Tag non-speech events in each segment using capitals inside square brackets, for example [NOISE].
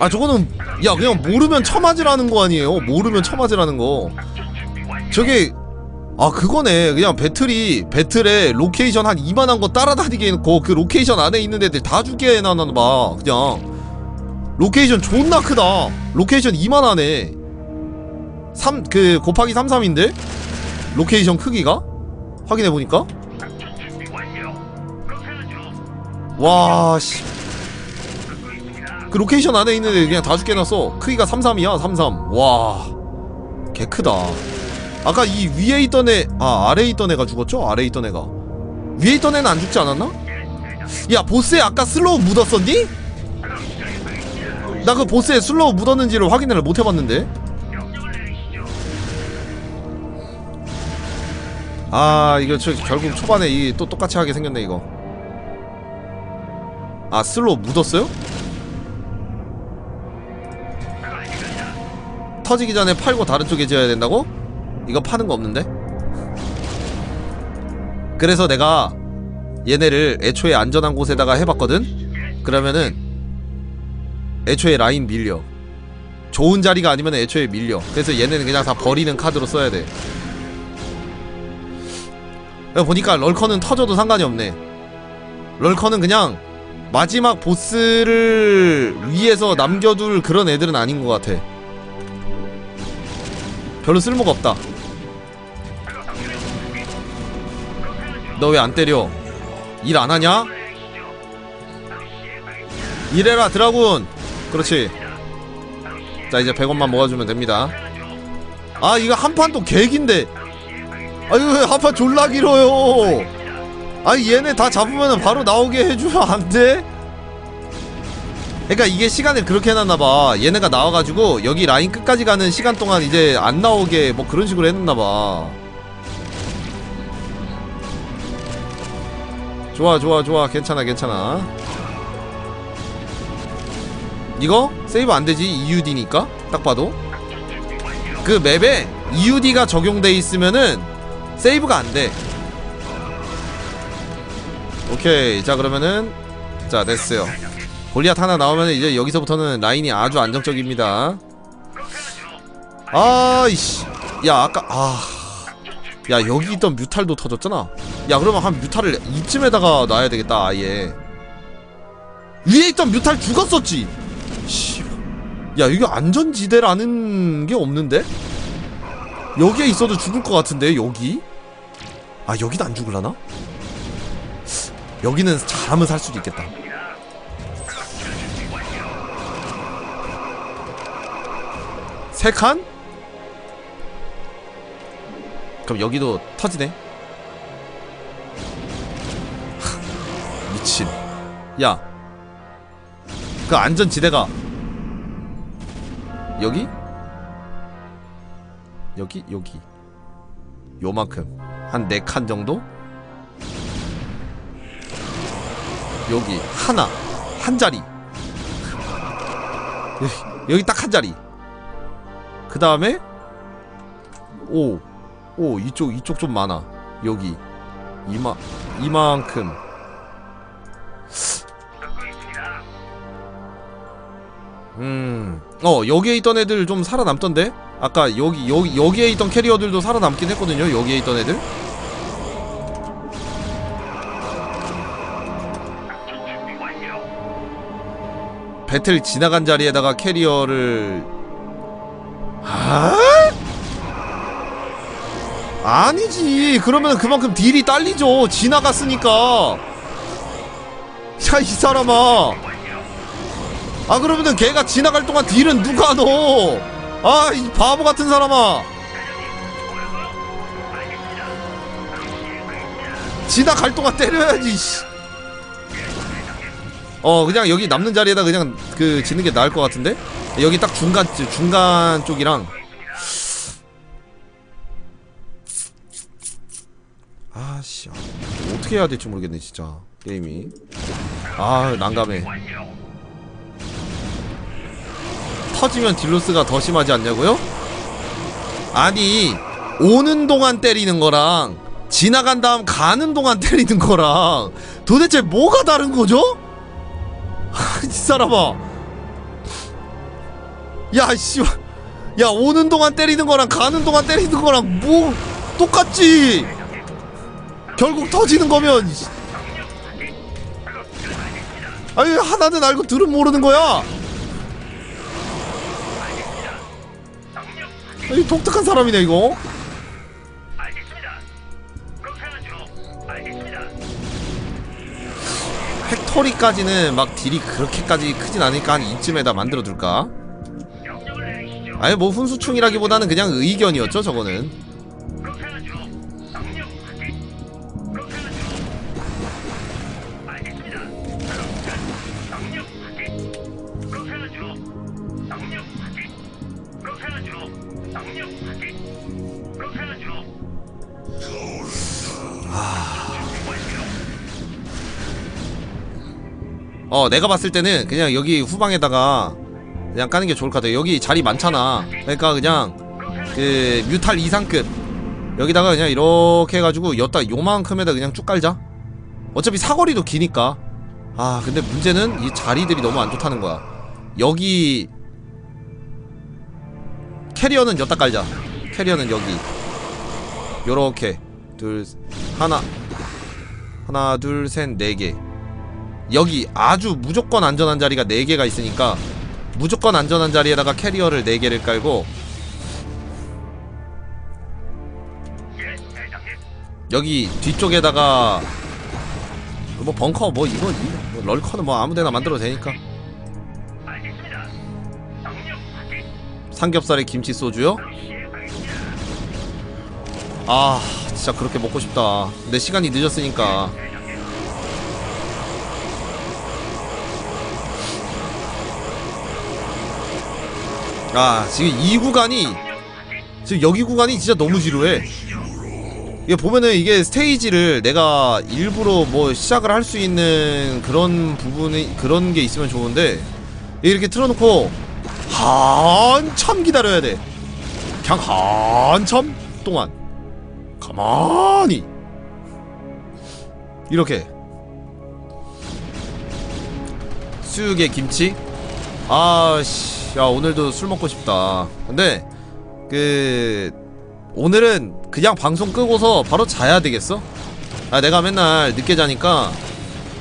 아 저거는 야 그냥 모르면 처맞으라는 거 아니에요? 모르면 처맞으라는 거. 저게 아 그거네. 그냥 배틀이 배틀에 로케이션 한 이만한 거 따라다니게 해놓고 그 로케이션 안에 있는 애들 다 죽게 해놔봐 그냥. 로케이션 존나 크다. 로케이션 이만하네. 3 그 곱하기 33인데? 로케이션 크기가? 확인해보니까? 와 씨 그 로케이션 안에 있는 애 그냥 다 죽게 해놨어 크기가 33이야 33 와 개크다 아까 이 위에 있던 애, 아 아래에 있던 애가 죽었죠? 아래에 있던 애가 위에 있던 애는 안 죽지 않았나? 야 보스에 아까 슬로우 묻었었니? 나 그 보스에 슬로우 묻었는지를 확인을 못 해봤는데 아 이거 저 결국 초반에 이 또 똑같이 하게 생겼네 이거 아 슬로우 묻었어요? 터지기 전에 팔고 다른 쪽에 지어야 된다고? 이거 파는 거 없는데? 그래서 내가 얘네를 애초에 안전한 곳에다가 해봤거든? 그러면은 애초에 라인 밀려 좋은 자리가 아니면 애초에 밀려 그래서 얘네는 그냥 다 버리는 카드로 써야 돼 여기 보니까 럴커는 터져도 상관이 없네 럴커는 그냥 마지막 보스를 위에서 남겨둘 그런 애들은 아닌 것 같아 별로 쓸모가 없다. 너 왜 안 때려? 일 안 하냐? 일해라 드라군! 그렇지. 자 이제 100원만 모아주면 됩니다. 아 이거 한 판또 개긴데. 아유 한판 졸라 길어요? 아니 얘네 다 잡으면 바로 나오게 해주면 안 돼? 그러니까 이게 시간을 그렇게 해놨나봐. 얘네가 나와가지고 여기 라인 끝까지 가는 시간 동안 이제 안 나오게 뭐 그런 식으로 해놨나봐. 좋아 좋아 좋아. 괜찮아 괜찮아. 이거 세이브 안되지? EUD니까? 딱 봐도. 그 맵에 EUD가 적용돼 있으면은 세이브가 안돼. 오케이. 자 그러면은 자 됐어요 골리앗 하나 나오면 이제 여기서부터는 라인이 아주 안정적입니다 아이씨 야 아까 아야 여기 있던 뮤탈도 터졌잖아 야 그러면 한 뮤탈을 이쯤에다가 놔야 되겠다 아예 위에 있던 뮤탈 죽었었지 씨. 야 이게 안전지대라는 게 없는데? 여기에 있어도 죽을 것 같은데 여기? 아 여기도 안 죽을라나? 여기는 잘하면 살 수도 있겠다 세 칸? 그럼 여기도 터지네 미친 야그 안전지대가 여기? 여기? 여기 요만큼 한 네 칸 정도? 여기 하나 한 자리 여기, 여기 딱 한 자리 그 다음에 오, 오 이쪽 이쪽 좀 많아. 여기. 이마 이만큼. 음, 어 여기에 있던 애들 좀 살아남던데? 아까 여기 여기 여기에 있던 캐리어들도 살아남긴 했거든요 여기에 있던 애들. 배틀 지나간 자리에다가 캐리어를 아? 아니지. 그러면 그만큼 딜이 딸리죠. 지나갔으니까. 야 이 사람아. 아 그러면은 걔가 지나갈 동안 딜은 누가 넣어? 아이 바보 같은 사람아. 지나갈 동안 때려야지 씨. 어 그냥 여기 남는 자리에다 그냥 그 짓는 게 나을 것 같은데? 여기 딱 중간 중간 쪽이랑. 아씨 어떻게 해야 될지 모르겠네 진짜. 게임이. 아 난감해. 터지면 딜로스가 더 심하지 않냐고요? 아니 오는 동안 때리는 거랑 지나간 다음 가는 동안 때리는 거랑 도대체 뭐가 다른 거죠? 이 사람아. 야씨 야 오는 동안 때리는 거랑 가는 동안 때리는 거랑 뭐 똑같지? 결국 터지는 거면 이- 아니 하나는 알고 둘은 모르는 거야. 아니 독특한 사람이네 이거 팩토리까지는 막 딜이 그렇게까지 크진 않으니까 한 이쯤에다 만들어 둘까? 명령을 내리시죠. 아니 뭐 훈수충이라기보다는 그냥 의견이었죠 저거는 어 내가 봤을 때는 그냥 여기 후방에다가 그냥 까는 게 좋을 것 같아 여기 자리 많잖아. 그러니까 그냥 그 뮤탈 이상급 여기다가 그냥 이렇게 해가지고 여따 요만큼에다 그냥 쭉 깔자. 어차피 사거리도 기니까. 아 근데 문제는 이 자리들이 너무 안 좋다는 거야. 여기 캐리어는 여따 깔자. 캐리어는 여기. 요렇게. 둘 하나. 하나 둘 셋 네 개 여기 아주 무조건 안전한 자리가 4개가 있으니까 무조건 안전한 자리에다가 캐리어를 4개를 깔고. 여기 뒤쪽에다가 뭐 벙커 뭐 이거, 뭐 럴커는 뭐 아무데나 만들어도 되니까. 삼겹살에 김치 소주요? 아 진짜 그렇게 먹고 싶다 근데 시간이 늦었으니까 아 지금 이 구간이 지금 여기 구간이 진짜 너무 지루해. 이게 보면은 이게 스테이지를 내가 일부러 뭐 시작을 할 수 있는 그런 부분이 그런 게 있으면 좋은데 이렇게 틀어놓고 한참 기다려야 돼. 그냥 한참 동안. 가만히. 이렇게. 수육에 김치. 아씨 야 오늘도 술 먹고 싶다. 근데 그 오늘은 그냥 방송 끄고서 바로 자야 되겠어? 아 내가 맨날 늦게 자니까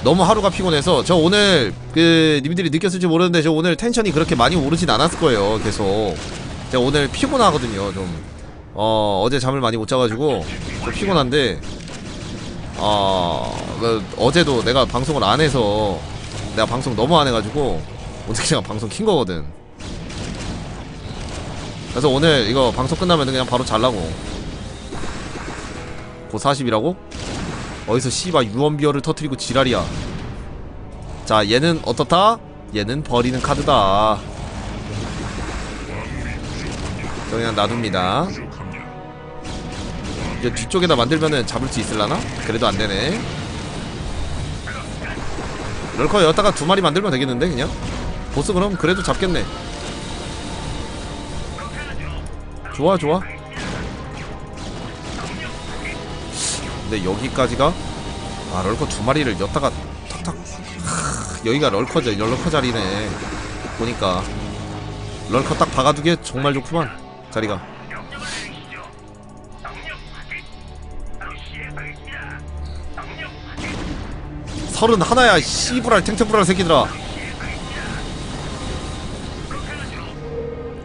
너무 하루가 피곤해서 저 오늘 그 님들이 느꼈을지 모르는데 저 오늘 텐션이 그렇게 많이 오르진 않았을 거예요 계속. 제가 오늘 피곤하거든요 좀. 어, 어제 잠을 많이 못 자가지고 좀 피곤한데 어, 그 어제도 내가 방송을 안 해서 내가 방송 너무 안 해가지고 오늘 그냥 방송 킨 거거든 그래서 오늘 이거 방송 끝나면 그냥 바로 잘라고 고 40이라고? 어디서 씨발 유언비어를 터트리고 지랄이야 자 얘는 어떻다? 얘는 버리는 카드다 저 그냥 놔둡니다 이제 뒤쪽에다 만들면은 잡을 수 있을라나? 그래도 안되네 럴커 여기다가 두 마리 만들면 되겠는데 그냥? 보스 그럼 그래도 잡겠네 좋아 좋아 근데 여기까지가 아 럴커 두 마리를 엿다가 탁탁 하, 여기가 럴커자 럴커 자리네 보니까 럴커 딱 박아두기에 정말 좋구만 자리가. 서른 하나야 씨부랄 탱탱부랄 새끼들아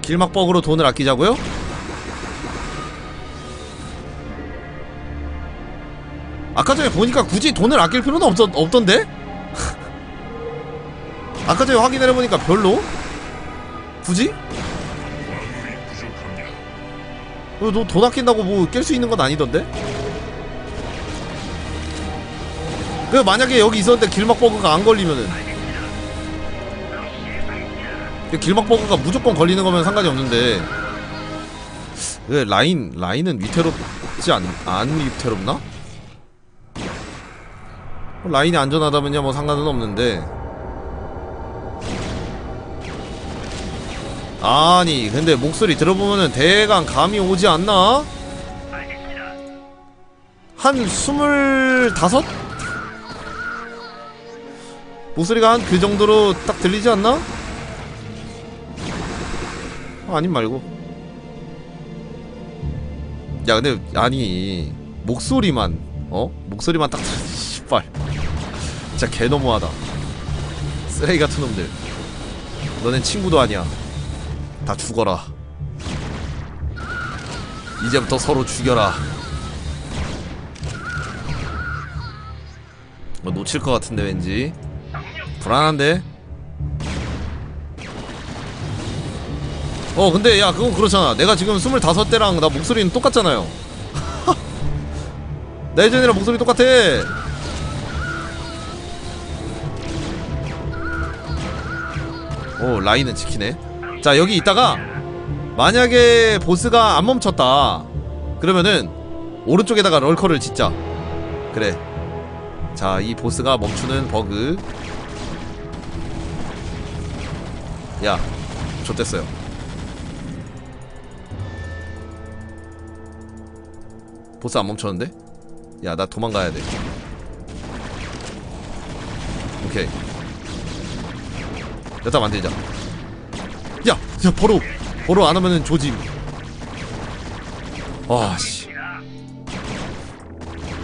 길막버그로 돈을 아끼자고요? 아까 전에 보니까 굳이 돈을 아낄 필요는 없, 없던데? [LAUGHS] 아까 전에 확인해보니까 별로? 굳이? 너돈 아낀다고 뭐 깰 수 있는 건 아니던데? 그 만약에 여기 있었는데 길막 버그가 안 걸리면은 그 길막 버그가 무조건 걸리는 거면 상관이 없는데 왜 라인 라인은 위태롭지 않, 안 위태롭나? 뭐 라인이 안전하다면야 뭐 상관은 없는데 아니 근데 목소리 들어보면은 대강 감이 오지 않나? 한 스물다섯? 목소리가 한 그 정도로 딱 들리지 않나? 아님 말고 야 근데 아니 목소리만 어? 목소리만 딱 진짜 개너무하다. 쓰레기 같은 놈들. 너넨 친구도 아니야. 다 죽어라. 이제부터 서로 죽여라. 뭐 놓칠 것 같은데 왠지. 불안한데? 어 근데 야 그건 그렇잖아. 내가 지금 25대랑 나 목소리는 똑같잖아요. [LAUGHS] 나 예전이랑 목소리 똑같아 오 라인은 지키네. 자 여기 있다가 만약에 보스가 안 멈췄다. 그러면은 오른쪽에다가 럴커를 짓자. 그래. 자 이 보스가 멈추는 버그. 야 좋댔어요. 보스 안 멈췄는데? 야 나 도망가야 돼. 오케이 여기다 만들자 야! 야 버로! 버로 안 하면은 조짐 와씨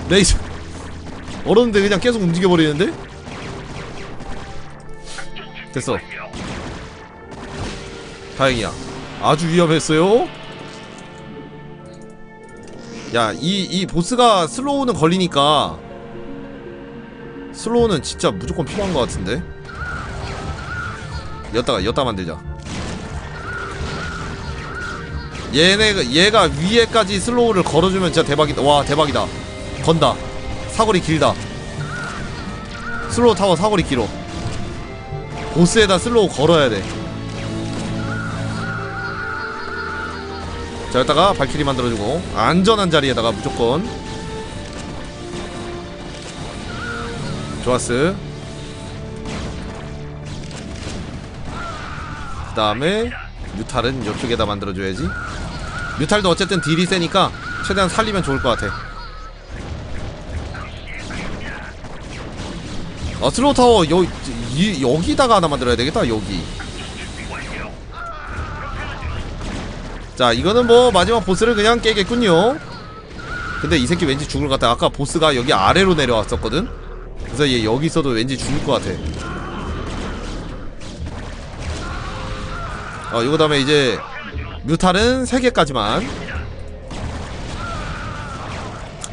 레이저 얼었는데 그냥 계속 움직여버리는데? 됐어 다행이야 아주 위험했어요 야, 이, 이 보스가 슬로우는 걸리니까 슬로우는 진짜 무조건 필요한 것 같은데? 였다가, 였다 만들자. 얘네, 얘가 위에까지 슬로우를 걸어주면 진짜 대박이다. 와, 대박이다. 건다. 사거리 길다. 슬로우 타워 사거리 길어. 보스에다 슬로우 걸어야 돼. 자 여기다가 발키리 만들어주고 안전한 자리에다가 무조건 좋았어 그 다음에 뮤탈은 이쪽에다 만들어줘야지. 뮤탈도 어쨌든 딜이 세니까 최대한 살리면 좋을 것 같아. 어 슬로우 타워 여, 이, 여기다가 하나 만들어야 되겠다 여기. 자 이거는 뭐 마지막 보스를 그냥 깨겠군요. 근데 이 새끼 왠지 죽을 것 같아. 아까 보스가 여기 아래로 내려왔었거든? 그래서 얘 여기 있어도 왠지 죽을 것 같아 어 이거 다음에 이제 뮤탈은 3개까지만.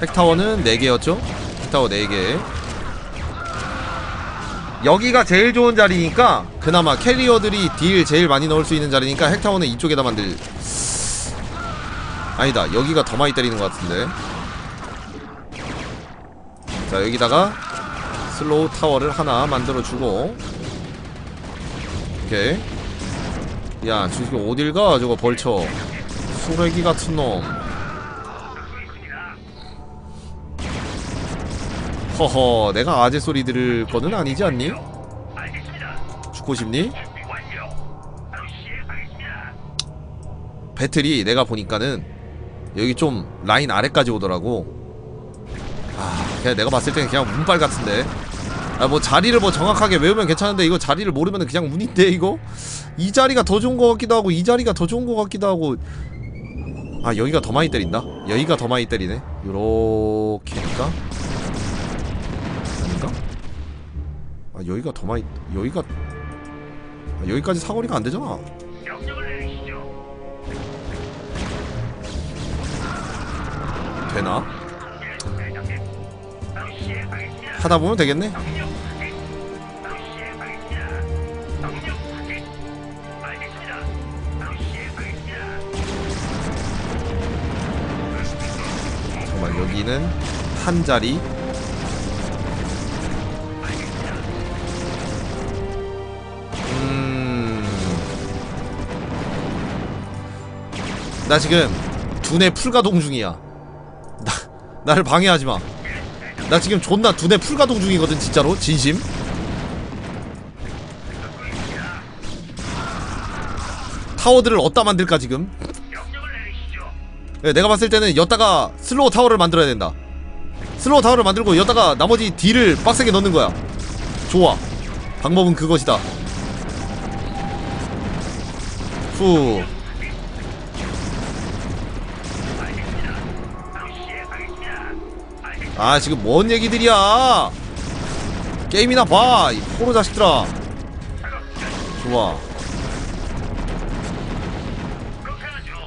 핵타워는 4개였죠? 핵타워 4개. 여기가 제일 좋은 자리니까 그나마 캐리어들이 딜 제일 많이 넣을 수 있는 자리니까 핵타워는 이쪽에다 만들. 아니다 여기가 더 많이 때리는 것 같은데. 자 여기다가 슬로우 타워를 하나 만들어주고. 오케이 야 지금 어딜 가 저거 벌쳐 수레기 같은 놈 허허 내가 아재 소리 들을 거는 아니지 않니? 죽고 싶니? 배틀이 내가 보니까는 여기 좀 라인 아래까지 오더라고 아 그냥 내가 봤을 때는 그냥 운빨 같은데 아 뭐 자리를 뭐 정확하게 외우면 괜찮은데 이거 자리를 모르면 그냥 운인데 이거 이 자리가 더 좋은 것 같기도 하고 이 자리가 더 좋은 것 같기도 하고 아 여기가 더 많이 때린다 여기가 더 많이 때리네 요렇게니까 아닌가? 아 여기가 더 많이 여기가 아, 여기까지 사거리가 안 되잖아. 되나? 하다 보면 되겠네. 여기는 한 자리. 음. 나 지금 두뇌 풀가동 중이야. 나 나를 방해하지 마. 나 지금 존나 두뇌 풀가동 중이거든 진짜로 진심. 타워들을 어디다 만들까 지금? 예, 내가 봤을 때는 여다가 슬로우 타워를 만들어야 된다 슬로우 타워를 만들고 여다가 나머지 D를 빡세게 넣는 거야 좋아 방법은 그것이다 후 아, 지금 뭔 얘기들이야! 게임이나 봐! 이 포로 자식들아! 좋아.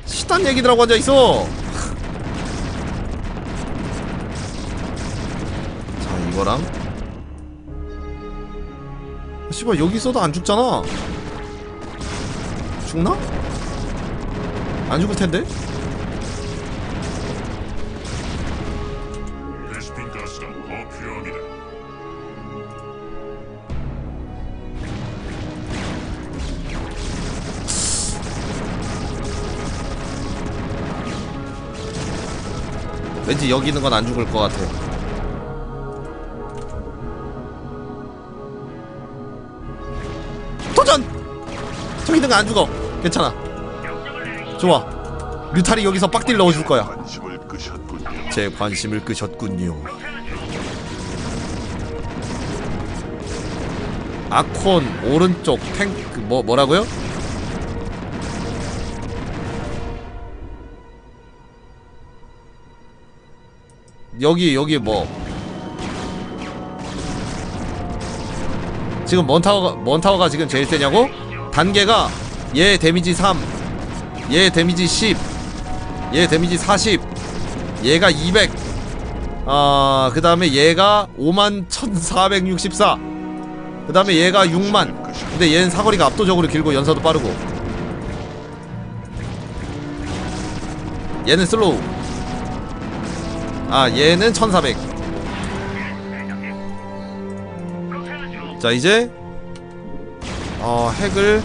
시단 얘기들하고 앉아있어 자 이거랑 아, 씨발 여기 있어도 안 죽잖아 죽나? 안 죽을 텐데? 왠지 여기 있는 건 안 죽을 것 같아. 도전! 저기 있는 거 안 죽어. 괜찮아. 좋아. 류탈이 여기서 빡딜 넣어줄 거야. 제 관심을 끄셨군요. 아콘 오른쪽 탱크 뭐 뭐라고요? 여기 여기 뭐 지금 먼타워가 먼타워가 지금 제일 세냐고? 단계가 얘 데미지 3, 얘 데미지 10, 얘 데미지 40, 얘가 200. 아, 그 다음에 얘가 5만 1464. 그 다음에 얘가 6만. 근데 얘는 사거리가 압도적으로 길고 연사도 빠르고. 얘는 슬로우. 아, 얘는 1400. 그렇게 하죠. 자, 이제 어, 핵을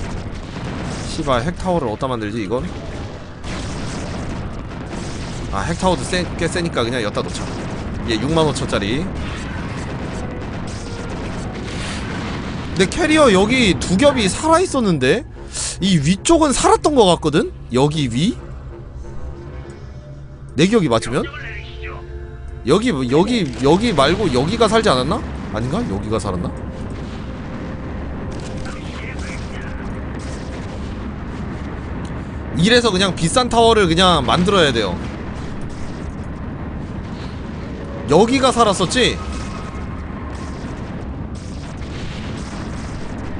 씨발 핵 타워를 어디다 만들지 이건? 아, 핵 타워도 세, 꽤 세니까 그냥 여기다 놓자. 얘 6만 5천짜리. 근데 캐리어 여기 두 겹이 살아 있었는데 이 위쪽은 살았던 것 같거든? 여기 위? 내 기억이 맞으면? 여기 여기 여기 말고 여기가 살지 않았나? 아닌가? 여기가 살았나? 이래서 그냥 비싼 타워를 그냥 만들어야 돼요. 여기가 살았었지?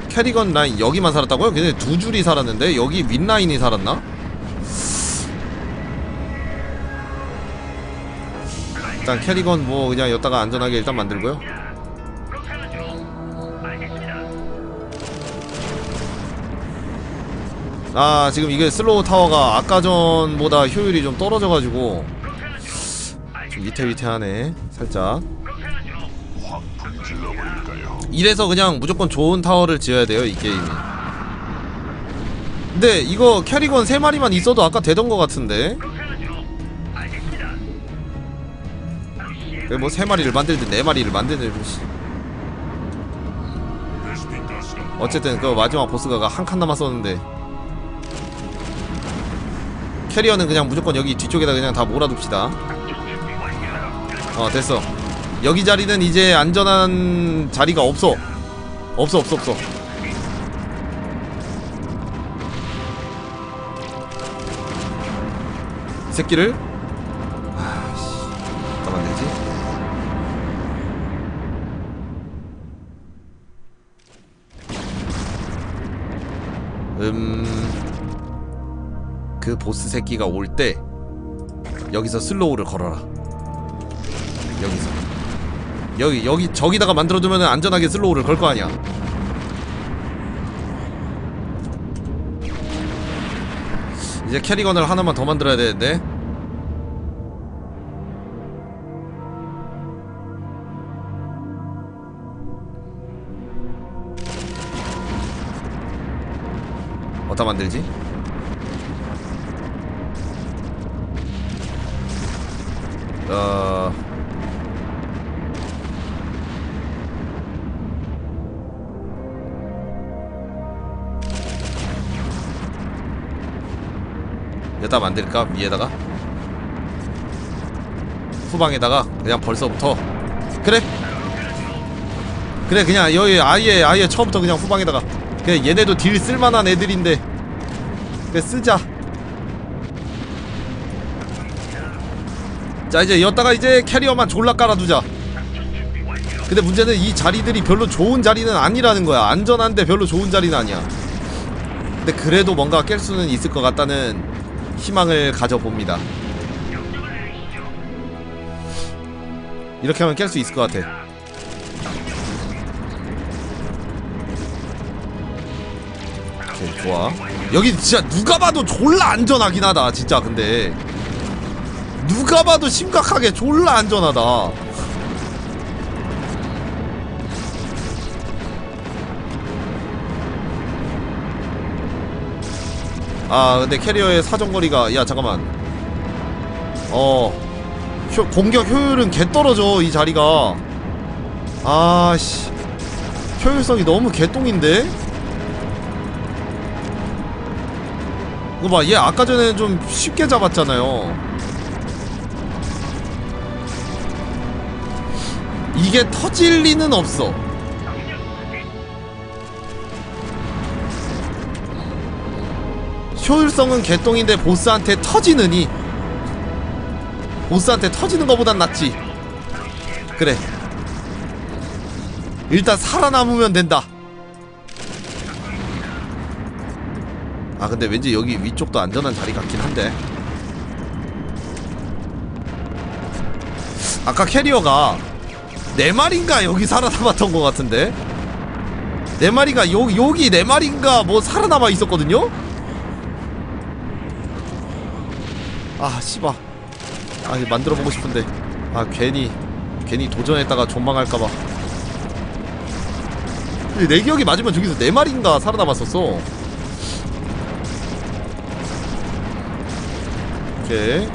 캐리건 라인 여기만 살았다고요? 근데 두 줄이 살았는데 여기 윗라인이 살았나? 일단 캐리건 뭐 그냥 여기다가 안전하게 일단 만들고요. 아 지금 이게 슬로우 타워가 아까 전보다 효율이 좀 떨어져가지고. 좀 위태위태하네 살짝? 이래서 그냥 무조건 좋은 타워를 지어야 돼요 이 게임이 근데 이거 캐리건 3마리만 있어도 아까 되던 것 같은데 왜뭐 3마리를 만들든 4마리를 만들든 씨. 베스핀 가스가 어쨌든 그 마지막 보스가 한 칸 남았었는데. 캐리어는 그냥 무조건 여기 뒤쪽에다 그냥 다 몰아둡시다. 어 됐어. 여기 자리는 이제 안전한 자리가 없어. 없어 없어 없어. 이 새끼를 그 보스 새끼가 올 때 여기서 슬로우를 걸어라. 여기서. 여기 여기 저기다가 만들어두면 안전하게 슬로우를 걸 거 아니야. 이제 캐리건을 하나만 더 만들어야 되는데. 어디다 만들지? 여기다 만들까? 위에다가? 후방에다가? 그냥 벌써부터? 그래. 그래 그냥 여기 아예 아예 처음부터 그냥 후방에다가. 그냥 얘네도 딜 쓸만한 애들인데. 그래 쓰자. 자 이제 여기다가 이제 캐리어만 졸라 깔아두자. 근데 문제는 이 자리들이 별로 좋은 자리는 아니라는 거야. 안전한데 별로 좋은 자리는 아니야. 근데 그래도 뭔가 깰 수는 있을 것 같다는 희망을 가져봅니다. 이렇게 하면 깰 수 있을 것 같아. 오케이 좋아. 여기 진짜 누가 봐도 졸라 안전하긴 하다 진짜 근데. 누가 봐도 심각하게 졸라 안전하다 아 근데 캐리어의 사정거리가 야 잠깐만. 어. 효, 공격 효율은 개 떨어져 이 자리가. 아씨. 효율성이 너무 개똥인데? 이거 봐얘 아까 전에는 좀 쉽게 잡았잖아요. 이게 터질 리는 없어 효율성은 개똥인데 보스한테 터지느니? 보스한테 터지는 것보단 낫지. 그래. 일단 살아남으면 된다. 아 근데 왠지 여기 위쪽도 안전한 자리 같긴 한데. 아까 캐리어가 네 마리인가 여기 살아남았던 것 같은데? 네 마리가 요, 여기 네 마리인가 뭐 살아남아 있었거든요 아 씨발. 아 만들어보고 싶은데. 아 괜히 괜히 도전했다가 존망할까봐. 내 기억이 맞으면 저기서 네 마리인가 살아남았었어. 오케이.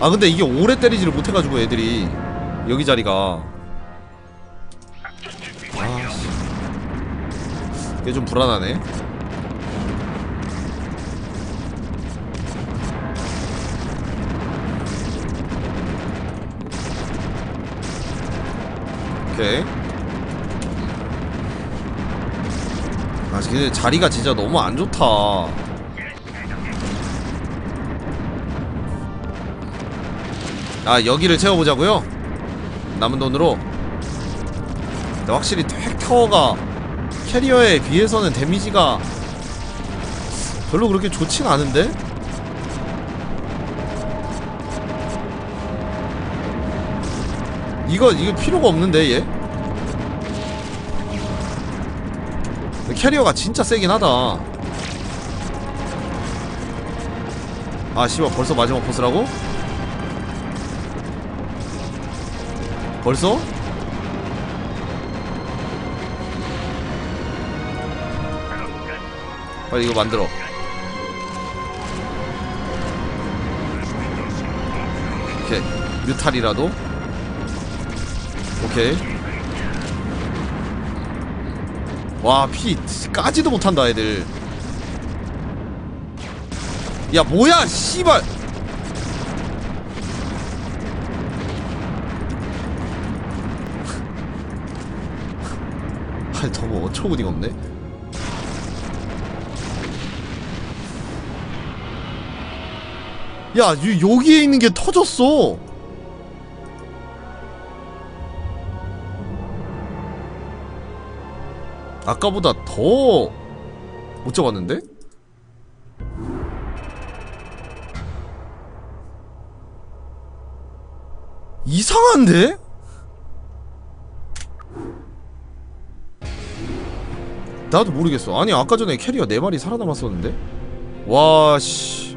아 근데 이게 오래 때리지를 못해가지고 애들이 여기 자리가. 아씨. 이게 좀 불안하네 오케이 아 근데 자리가 진짜 너무 안 좋다 아 여기를 채워보자고요? 남은 돈으로 근데 확실히 텍타워가 캐리어에 비해서는 데미지가 별로 그렇게 좋진 않은데? 이거 이거 필요가 없는데 얘? 캐리어가 진짜 세긴 하다. 아 씨발 벌써 마지막 보스라고? 벌써? 빨리 이거 만들어. 오케이. 뮤탈이라도 오케이. 와피 까지도 못한다 애들. 야 뭐야 씨발! 아니 너무 어처구니가 없네? 야 요, 여기에 있는 게 터졌어 아까보다 더 못 잡았는데? 이상한데? 나도 모르겠어. 아니 아까 전에 캐리어 4마리 살아남았었는데? 와 씨.